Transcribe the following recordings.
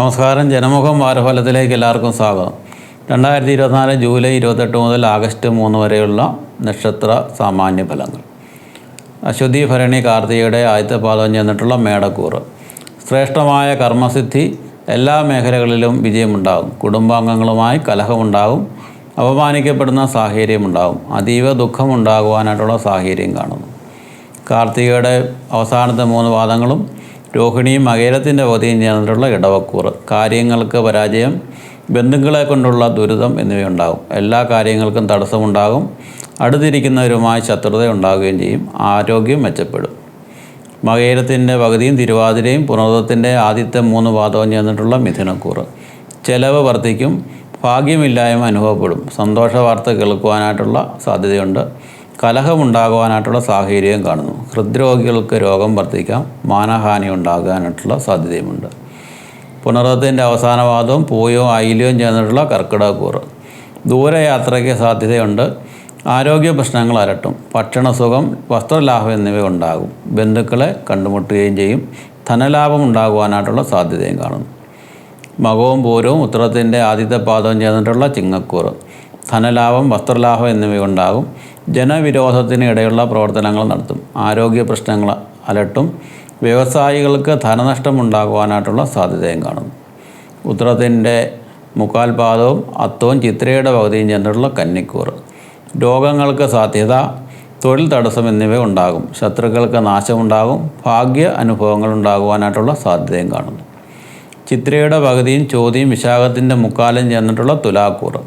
നമസ്കാരം. ജനമുഖം വാരഫലത്തിലേക്ക് എല്ലാവർക്കും സ്വാഗതം. രണ്ടായിരത്തി ഇരുപത്തിനാല് ജൂലൈ ഇരുപത്തെട്ട് മുതൽ ആഗസ്റ്റ് മൂന്ന് വരെയുള്ള നക്ഷത്ര സാമാന്യ ഫലങ്ങൾ. അശ്വതി ഭരണി കാർത്തികയുടെ ആദ്യത്തെ പാദം ചെന്നിട്ടുള്ള മേടക്കൂറ്. ശ്രേഷ്ഠമായ കർമ്മസിദ്ധി എല്ലാ മേഖലകളിലും വിജയമുണ്ടാകും. കുടുംബാംഗങ്ങളുമായി കലഹമുണ്ടാകും. അപമാനിക്കപ്പെടുന്ന സാഹചര്യമുണ്ടാകും. അതീവ ദുഃഖമുണ്ടാകുവാനായിട്ടുള്ള സാഹചര്യം കാണുന്നു. കാർത്തികയുടെ അവസാനത്തെ മൂന്ന് പാദങ്ങളും രോഹിണിയും മകേരത്തിന്റെ പതിയും ചേർന്നിട്ടുള്ള ഇടവക്കൂറ്. കാര്യങ്ങൾക്ക് പരാജയം ബന്ധുക്കളെ കൊണ്ടുള്ള ദുരിതം എന്നിവയുണ്ടാകും. എല്ലാ കാര്യങ്ങൾക്കും തടസ്സമുണ്ടാകും. അടുത്തിരിക്കുന്നവരുമായി ശത്രുത ഉണ്ടാകുകയും ചെയ്യും. ആരോഗ്യം മെച്ചപ്പെടും. മകേരത്തിന്റെ പകുതിയും തിരുവാതിരയും പുനർവത്തിന്റെ ആദ്യത്തെ മൂന്ന് പാദവും ചേർന്നിട്ടുള്ള മിഥുനക്കൂറ്. ചെലവ് വർദ്ധിക്കും. ഭാഗ്യമില്ലായ്മ അനുഭവപ്പെടും. സന്തോഷ വാർത്ത കേൾക്കുവാനായിട്ടുള്ള സാധ്യതയുണ്ട്. കലഹമുണ്ടാകുവാനായിട്ടുള്ള സാഹചര്യം കാണുന്നു. ഹൃദ്രോഗികൾക്ക് രോഗം വർദ്ധിക്കാം മാനഹാനി ഉണ്ടാകാനായിട്ടുള്ള സാധ്യതയുമുണ്ട്. പുനർവത്തിന്റെ അവസാന പോയോ പൂയവും അയിലയും ചേർന്നിട്ടുള്ള കർക്കിടകക്കൂറ്. ദൂരയാത്രയ്ക്ക് സാധ്യതയുണ്ട്. ആരോഗ്യ പ്രശ്നങ്ങൾ അലട്ടും. ഭക്ഷണസുഖം വസ്ത്രലാഭം എന്നിവ ഉണ്ടാകും. ബന്ധുക്കളെ കണ്ടുമുട്ടുകയും ചെയ്യും. ധനലാഭം ഉണ്ടാകുവാനായിട്ടുള്ള സാധ്യതയും കാണുന്നു. മകവും പൂരവും ഉത്തരത്തിന്റെ ആദ്യത്തെ പാദവും ചേർന്നിട്ടുള്ള ചിങ്ങക്കൂറ്. ധനലാഭം വസ്ത്രലാഭം എന്നിവയുണ്ടാകും ജനവിരോധത്തിന് ഇടയുള്ള പ്രവർത്തനങ്ങൾ നടത്തും. ആരോഗ്യ പ്രശ്നങ്ങൾ അലട്ടും വ്യവസായികൾക്ക് ധനനഷ്ടം ഉണ്ടാകുവാനായിട്ടുള്ള സാധ്യതയും കാണുന്നു. ഉത്തരത്തിന്റെ മുക്കാൽ പാദവും അത്തവും ചിത്രയുടെ പകുതിയും ചെന്നിട്ടുള്ള കന്നിക്കൂർ രോഗങ്ങൾക്ക് സാധ്യത തൊഴിൽ തടസ്സം എന്നിവ ഉണ്ടാകും. ശത്രുക്കൾക്ക് നാശമുണ്ടാകും ഭാഗ്യ അനുഭവങ്ങൾ ഉണ്ടാകുവാനായിട്ടുള്ള സാധ്യതയും കാണുന്നു. ചിത്രയുടെ പകുതിയും ചോദ്യം വിശാഖത്തിന്റെ മുക്കാലും ചെന്നിട്ടുള്ള തുലാക്കൂർ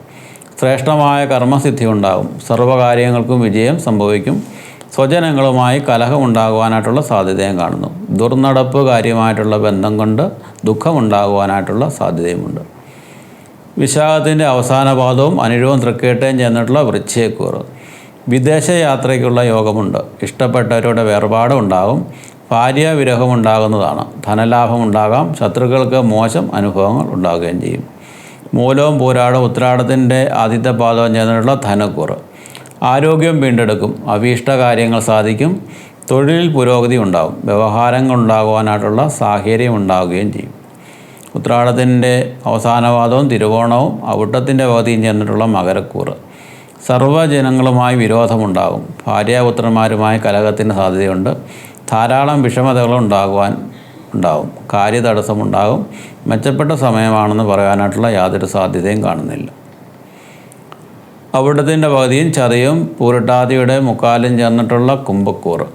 ശ്രേഷ്ഠമായ കർമ്മസിദ്ധി ഉണ്ടാകും. സർവകാര്യങ്ങൾക്കും വിജയം സംഭവിക്കും. സ്വജനങ്ങളുമായി കലഹമുണ്ടാകുവാനായിട്ടുള്ള സാധ്യതയും കാണുന്നു. ദുർനടപ്പ് കാര്യമായിട്ടുള്ള ബന്ധം കൊണ്ട് ദുഃഖമുണ്ടാകുവാനായിട്ടുള്ള സാധ്യതയുമുണ്ട്. വിശാഖത്തിന്റെ അവസാന പാദവും അനിഴവും തൃക്കേട്ടയും ചേർന്നിട്ടുള്ള വിദേശ യാത്രയ്ക്കുള്ള യോഗമുണ്ട്. ഇഷ്ടപ്പെട്ടവരുടെ വേർപാടുണ്ടാകും ഉണ്ടാകും. വിരഹമുണ്ടാകുന്നതാണ്. ധനലാഭം ഉണ്ടാകാം. ശത്രുക്കൾക്ക് മോശം അനുഭവങ്ങൾ ഉണ്ടാകുകയും ചെയ്യും. മൂലവും പോരാടം ഉത്രാടത്തിന്റെ ആദ്യത്തെ പാദവും ചേർന്നിട്ടുള്ള ധനക്കൂറ്. ആരോഗ്യം വീണ്ടെടുക്കും. അഭീഷ്ട കാര്യങ്ങൾ സാധിക്കും. തൊഴിലിൽ പുരോഗതി ഉണ്ടാകും. വ്യവഹാരങ്ങൾ ഉണ്ടാകുവാനായിട്ടുള്ള സാഹചര്യം ഉണ്ടാവുകയും ചെയ്യും. ഉത്രാടത്തിന്റെ അവസാനവാദവും തിരുവോണവും അവിട്ടത്തിന്റെ പകുതിയും ചേർന്നിട്ടുള്ള മകരക്കൂറ്. സർവജനങ്ങളുമായി വിരോധമുണ്ടാകും. ഭാര്യാപുത്രന്മാരുമായി കലഹത്തിന് സാധ്യതയുണ്ട്. ധാരാളം വിഷമതകൾ ഉണ്ടാകുവാൻ ഉണ്ടാകും. കാര്യതടസ്സമുണ്ടാകും. മെച്ചപ്പെട്ട സമയമാണെന്ന് പറയാനായിട്ടുള്ള യാതൊരു സാധ്യതയും കാണുന്നില്ല. അവിടത്തിന്റെ പകുതിയും ചതയും പൂരട്ടാതിയുടെ മുക്കാലും ചേർന്നിട്ടുള്ള കുംഭക്കൂറ്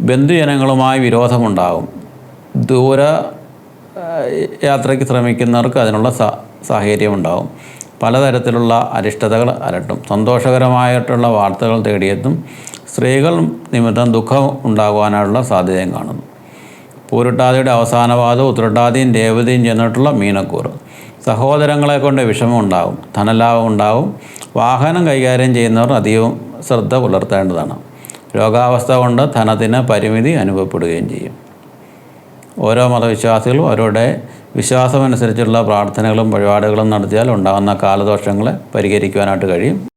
ബന്ധുജനങ്ങളുമായി വിരോധമുണ്ടാകും. ദൂര യാത്രയ്ക്ക് ശ്രമിക്കുന്നവർക്ക് അതിനുള്ള സാ സാഹചര്യമുണ്ടാകും. പലതരത്തിലുള്ള അരിഷ്ടതകൾ അലട്ടും. സന്തോഷകരമായിട്ടുള്ള വാർത്തകൾ തേടിയെത്തും. സ്ത്രീകൾ നിമിത്തം ദുഃഖം ഉണ്ടാകുവാനുള്ള സാധ്യതയും കാണുന്നു. പൂരട്ടാതിയുടെ അവസാനവാദവും ഉത്രട്ടാതിയും രേവതിയും ചെന്നിട്ടുള്ള മീനക്കൂറ്. സഹോദരങ്ങളെ കൊണ്ട് വിഷമം ഉണ്ടാകും ധനലാഭം ഉണ്ടാവും. വാഹനം കൈകാര്യം ചെയ്യുന്നവർ അധികവും ശ്രദ്ധ പുലർത്തേണ്ടതാണ്. രോഗാവസ്ഥ കൊണ്ട് ധനത്തിന് പരിമിതി അനുഭവപ്പെടുകയും ചെയ്യും. ഓരോ മതവിശ്വാസികളും അവരുടെ വിശ്വാസമനുസരിച്ചുള്ള പ്രാർത്ഥനകളും വഴിപാടുകളും നടത്തിയാൽ ഉണ്ടാകുന്ന കാലദോഷങ്ങളെ പരിഹരിക്കുവാനായിട്ട് കഴിയും.